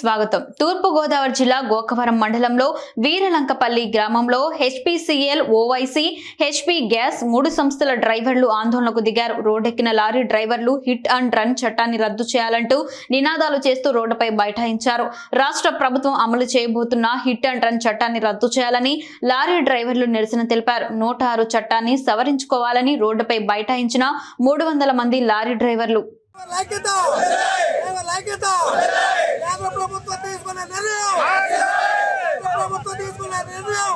స్వాగతం. తూర్పు గోదావరి జిల్లా గోకవరం మండలంలో వీరలంకపల్లి గ్రామంలో హెచ్పిసిఎల్ ఓవైసీ హెచ్పి గ్యాస్ మూడు సంస్థల డ్రైవర్లు ఆందోళనకు దిగారు. రోడ్డెక్కిన లారీ డ్రైవర్లు హిట్ అండ్ రన్ చట్టాన్ని రద్దు చేయాలంటూ నినాదాలు చేస్తూ రోడ్డుపై బైఠాయించారు. రాష్ట్ర ప్రభుత్వం అమలు చేయబోతున్న హిట్ అండ్ రన్ చట్టాన్ని రద్దు చేయాలని లారీ డ్రైవర్లు నిరసన తెలిపారు. నూట ఆరు చట్టాన్ని సవరించుకోవాలని రోడ్డుపై బైఠాయించిన మూడు వందల మంది లారీ డ్రైవర్లు లైక్యత లైక్యత కేంద్ర ప్రభుత్వం తీసుకున్న నిర్ణయం ప్రభుత్వం తీసుకున్న నిర్ణయం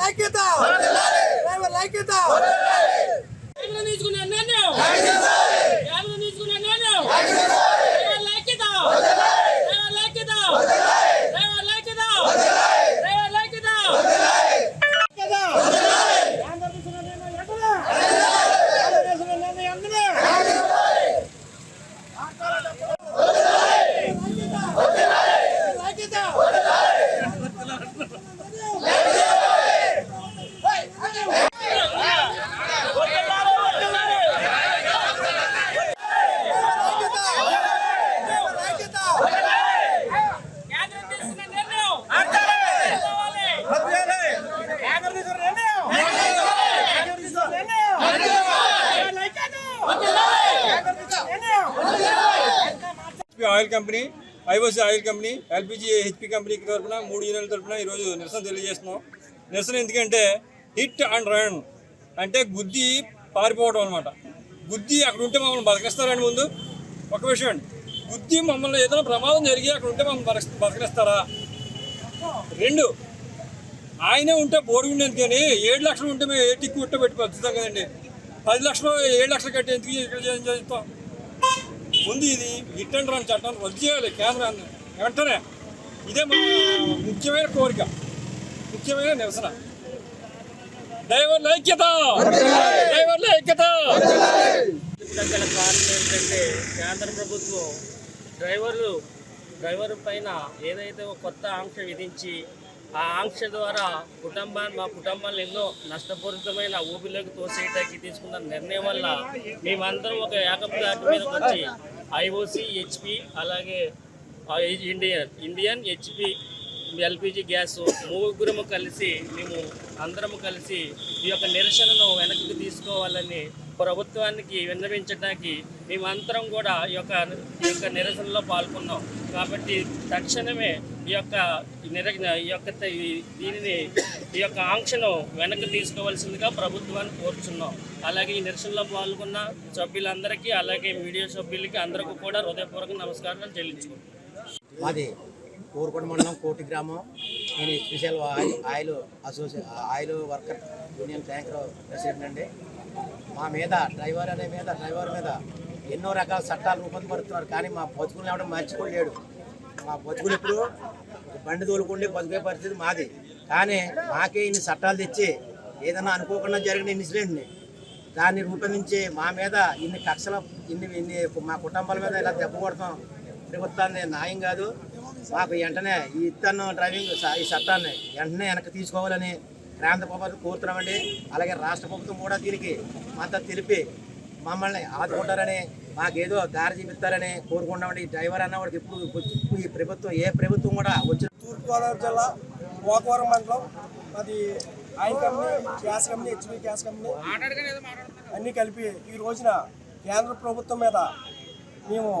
లైక్యత లైక్యత కేంద్రం తీసుకున్న నిర్ణయం కేంద్రం తీసుకున్న నిర్ణయం డ్రైవర్ లైక్యత డ్రైవర్ లైక్యత డ్రైవర్ లైక్యత డ్రైవర్ లైక్యత కేంద్ర తీసుకున్న నిర్ణయం వెంటనే కేంద్ర తీసుకున్న నిర్ణయం వెంటనే లైక్యత లైక్యత కేంద్రం తీసుకున్న నిర్ణయం కావాలి కేంద్ర తీసుకున్న నిర్ణయం కేంద్ర తీసుకున్న నిర్ణయం లైక్యత కేంద్ర తీసుకున్న నిర్ణయం HP oil company IOC oil company LPG HP కంపెనీకి తరఫున మూడు యూనియన్ల తరఫున ఈరోజు నిరసన తెలియజేస్తున్నాం. నిరసన ఎందుకంటే హిట్ అండ్ రన్ అంటే బుద్ధి పారిపోవడం అనమాట బుద్ధి అక్కడ ఉంటే మమ్మల్ని బతకిస్తారండి ముందు. ఒక విషయం అండి బుద్ధి మమ్మల్ని ఏదైనా ప్రమాదం జరిగి అక్కడ ఉంటే మమ్మల్ని బతక బతకనిస్తారా రెండు ఆయనే ఉంటే బోర్డు ఉండేది కానీ ఏడు లక్షలు ఉంటే మేము ఏ టిక్కు ఉంటే పెట్టి బతుకుతాం కదండి. పది లక్షలు ఏడు లక్షలు కట్టి ఎందుకు ఇక్కడ చేస్తాం. ముందు ఇది రిటర్న్ రాని చట్టాన్ని రద్దు చేయాలి కేంద్రాన్ని వెంటనే. ఇదే మా ముఖ్యమైన కోరిక ముఖ్యమైన నిరసన. డ్రైవర్ల ఐక్యత! డ్రైవర్ల ఐక్యత! గల కారణం ఏంటంటే కేంద్ర ప్రభుత్వం డ్రైవర్లు డ్రైవర్ పైన ఏదైతే ఒక కొత్త ఆంక్ష విధించి ఆ ఆంక్ష ద్వారా కుటుంబాన్ని మా కుటుంబాలు ఎన్నో నష్టపూరితమైన ఊపిలోకి తోసేయటానికి తీసుకున్న నిర్ణయం వల్ల మేమందరం ఒక ఏకప్లాట్ మీద వచ్చి ఐఓసి హెచ్పి అలాగే Indian Indian HP LPG gas ముగ్గురము కలిసి మేము అందరము కలిసి ఈ యొక్క నిరసనను వెనక్కి తీసుకోవాలని ప్రభుత్వానికి విన్నవించడానికి మేమందరం కూడా ఈ యొక్క ఈ యొక్క నిరసనలో పాల్గొన్నాం. కాబట్టి తక్షణమే ఈ యొక్క నిర ఈ యొక్క దీనిని ఈ యొక్క ఆంక్షను వెనక్కి తీసుకోవాల్సిందిగా ప్రభుత్వాన్ని కోరుచున్నాం. అలాగే ఈ నిరసనలో పాల్గొన్న సభ్యులందరికీ అలాగే మీడియా సభ్యులకి అందరికీ కూడా హృదయపూర్వక నమస్కారాలు చెల్లించుకుంటున్నాం. మాది కోరుకొండ మండలం కోటి గ్రామం. నేను special oil oil అసోసియే oil worker union tanker president అండి. మా మీద డ్రైవర్ అనే మీద డ్రైవర్ మీద ఎన్నో రకాల చట్టాలు రూపొందిపడుతున్నారు కానీ మా బతుకులు ఎవడం మర్చిపోలేడు మా బతుకులు ఇప్పుడు బండి తోలుకుండి బతుకే పరిస్థితి మాది. కానీ మాకే ఇన్ని చట్టాలు తెచ్చి ఏదైనా అనుకోకుండా జరిగిన ఇన్సిడెంట్ని దాన్ని రూపొందించి మా మీద ఇన్ని కక్షల ఇన్ని ఇన్ని మా కుటుంబాల మీద ఇలా దెబ్బ కొడతాం. తిరుగుతుంది న్యాయం కాదు. మాకు వెంటనే ఈ ఇత్తను డ్రైవింగ్ ఈ చట్టాన్ని వెంటనే వెనక్కి తీసుకోవాలని కేంద్ర ప్రభుత్వం కోరుతున్నామండి. అలాగే రాష్ట్ర ప్రభుత్వం కూడా దీనికి మద్దతు తెలిపి మమ్మల్ని ఆదుకుంటారని మాకేదో దారి చూపిస్తారని కోరుకుంటామండి ఈ డ్రైవర్ అన్నవాడికి ఇప్పుడు ఇప్పుడు ఈ ప్రభుత్వం ఏ ప్రభుత్వం కూడా వచ్చి తూర్పుగోదావరి జిల్లా గోకవరం మండలం. అది oil company gas company HP gas company. అన్నీ కలిపి ఈ రోజున కేంద్ర ప్రభుత్వం మీద మేము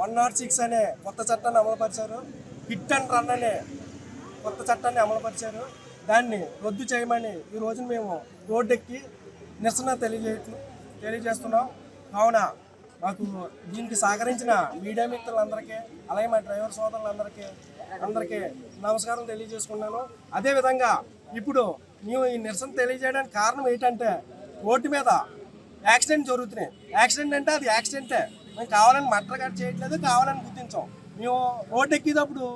వన్ నాట్ సిక్స్ అనే కొత్త చట్టాన్ని అమలుపరిచారు. హిట్ అండ్ రన్ అనే కొత్త చట్టాన్ని అమలుపరిచారు. దాన్ని రద్దు చేయమని ఈ రోజున మేము రోడ్డెక్కి నిరసన తెలియజే తెలియజేస్తున్నాం. కావున మాకు దీనికి సహకరించిన మీడియా మిత్రులందరికీ అలాగే మా డ్రైవర్ సోదరులందరికీ అందరికీ నమస్కారం తెలియజేసుకున్నాను అదేవిధంగా ఇప్పుడు మేము ఈ నిరసన తెలియజేయడానికి కారణం ఏంటంటే రోడ్డు మీద యాక్సిడెంట్ జరుగుతున్నాయి. యాక్సిడెంట్ అంటే అది యాక్సిడెంటే. మేము కావాలని మటర్ కట్ చేయట్లేదు కావాలని గుర్తించాం. మేము రోడ్డు ఎక్కేటప్పుడు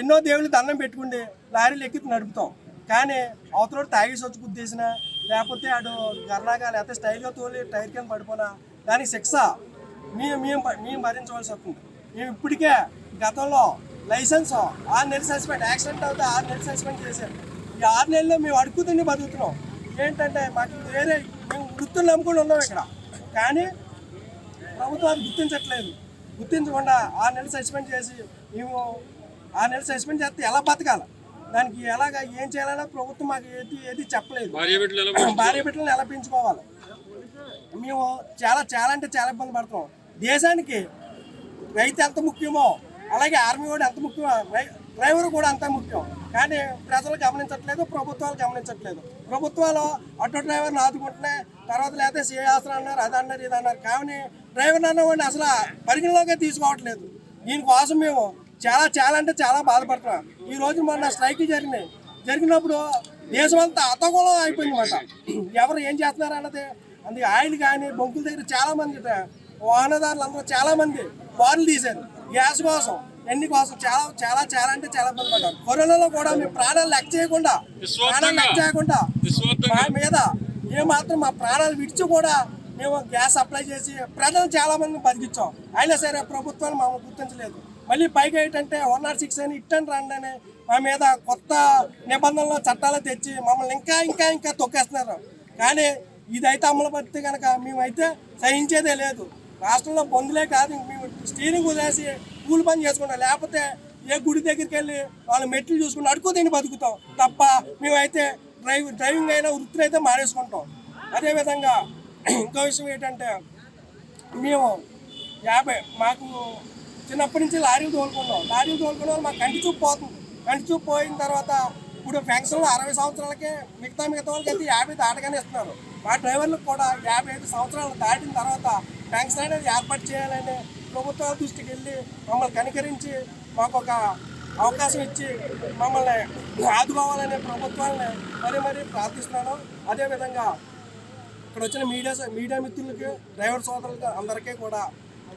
ఎన్నో దేవుళ్ళు దండం పెట్టుకుంటే లారీలు ఎక్కి నడుపుతాం. కానీ అవతలోడు తాగేసి వచ్చి గుద్దేసిన లేకపోతే అటు గర్నాగా లేకపోతే స్టైల్గా తోలి టైర్ కింద పడిపోయినా దానికి శిక్ష మేము మేము మేము భరించవలసి వస్తుంది. మేము ఇప్పటికే గతంలో లైసెన్స్ ఆరు నెలలు సస్పెండ్ యాక్సిడెంట్ అవుతే ఆరు నెలలు సస్పెండ్ చేశారు. ఈ ఆరు నెలల్లో మేము అడుగుతుండి బతుకుతున్నాం. ఏంటంటే మాకు వేరే మేము వృత్తులు నమ్ముకుని ఉన్నాం ఇక్కడ. కానీ ప్రభుత్వం అది గుర్తించట్లేదు. గుర్తించకుండా ఆరు నెలలు సస్పెండ్ చేసి మేము ఆరు నెలలు సస్పెండ్ చేస్తే ఎలా బతకాలి? దానికి ఎలాగ ఏం చేయాలన్నా ప్రభుత్వం మాకు ఏది ఏది చెప్పలేదు. భార్య బిడ్డలను ఎలా పెంచుకోవాలి? మేము చాలా చాలా అంటే చాలా ఇబ్బంది పడుతున్నాం. దేశానికి రైతు ఎంత ముఖ్యమో అలాగే ఆర్మీ కూడా ఎంత ముఖ్యమో డ్రైవర్ కూడా అంత ముఖ్యం. కానీ ప్రజలు గమనించట్లేదు ప్రభుత్వాలు గమనించట్లేదు. ప్రభుత్వాలు ఆటో డ్రైవర్ని ఆదుకుంటున్నాయి తర్వాత లేకపోతే శ్రీహాసనం అన్నారు అది అన్నారు ఇది అన్నారు. కానీ డ్రైవర్ అన్నవాడిని అసలు పరిగణలోకే తీసుకోవట్లేదు. దీనికోసం మేము చాలా చాలా అంటే చాలా బాధపడుతున్నాం. ఈ రోజు మొన్న స్ట్రైక్ జరిగినాయి. జరిగినప్పుడు దేశం అంతా అతగోళం అయిపోయింది అనమాట ఎవరు ఏం చేస్తున్నారు అన్నది. అందుకే ఆయిల్ కానీ బొంకుల దగ్గర చాలా మంది వాహనదారులు అందరూ చాలా మంది బారులు తీశారు. గ్యాస్ కోసం ఎన్ని కోసం చాలా చాలా చాలా అంటే చాలా ఇబ్బంది పడ్డారు. కరోనాలో కూడా మేము ప్రాణాలు లెక్క చేయకుండా ప్రాణాలు లెక్క చేయకుండా మా మీద ఏ మాత్రం మా ప్రాణాలు విడిచి కూడా మేము గ్యాస్ అప్లై చేసి ప్రజలు చాలామందిని బతికించాం అయినా సరే ప్రభుత్వాలు మమ్మల్ని గుర్తించలేదు. మళ్ళీ పైగా ఏంటంటే వన్ నాట్ సిక్స్ అని ఇట్టని రండి అని మా మీద కొత్త నిబంధనలు చట్టాలు తెచ్చి మమ్మల్ని ఇంకా ఇంకా ఇంకా తొక్కేస్తున్నారు. కానీ ఇదైతే అమలు పడితే కనుక మేమైతే సహించేదే లేదు. రాష్ట్రంలో బంధులే కాదు మేము స్టీరింగ్ వదిలేసి కూలి పని చేసుకుంటాం. లేకపోతే ఏ గుడి దగ్గరికి వెళ్ళి వాళ్ళ మెట్లు చూసుకుని అడుగు తిని బతుకుతాం. తప్ప మేమైతే డ్రైవ్ డ్రైవింగ్ అయినా వృత్తిని అయితే మారేసుకుంటాం అదేవిధంగా ఇంకో విషయం ఏంటంటే మేము యాభై మాకు చిన్నప్పటి నుంచి లారీలు తోలుకున్నాం. లారీలు తోలుకున్నాం మాకు కంటి చూపు పోతుంది. కంటి చూపు పోయిన తర్వాత ఇప్పుడు ఫ్యాంక్షన్లో అరవై సంవత్సరాలకే మిగతా మిగతా వాళ్ళకి అయితే యాభై దాటగానే ఇస్తున్నారు. మా డ్రైవర్లకు కూడా యాభై ఐదు సంవత్సరాలు దాటిన తర్వాత ఫ్యాంక్షన్ అనేది ఏర్పాటు చేయాలని ప్రభుత్వాల దృష్టికి వెళ్ళి మమ్మల్ని కనికరించి మాకు ఒక అవకాశం ఇచ్చి మమ్మల్ని ఆదుకోవాలనే ప్రభుత్వాన్ని మరీ మరీ ప్రార్థిస్తున్నాను. అదేవిధంగా ఇక్కడ వచ్చిన మీడియా మీడియా మిత్రులకి డ్రైవర్ సోదరులకి అందరికీ కూడా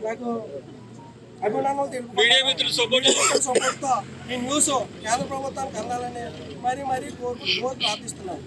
నాకు అభినందనలు తెలుపు సపోర్ట్తో ఈ న్యూస్ కేంద్ర ప్రభుత్వానికి అందాలని మరీ మరీ కోరు కోరి ప్రార్థిస్తున్నాను.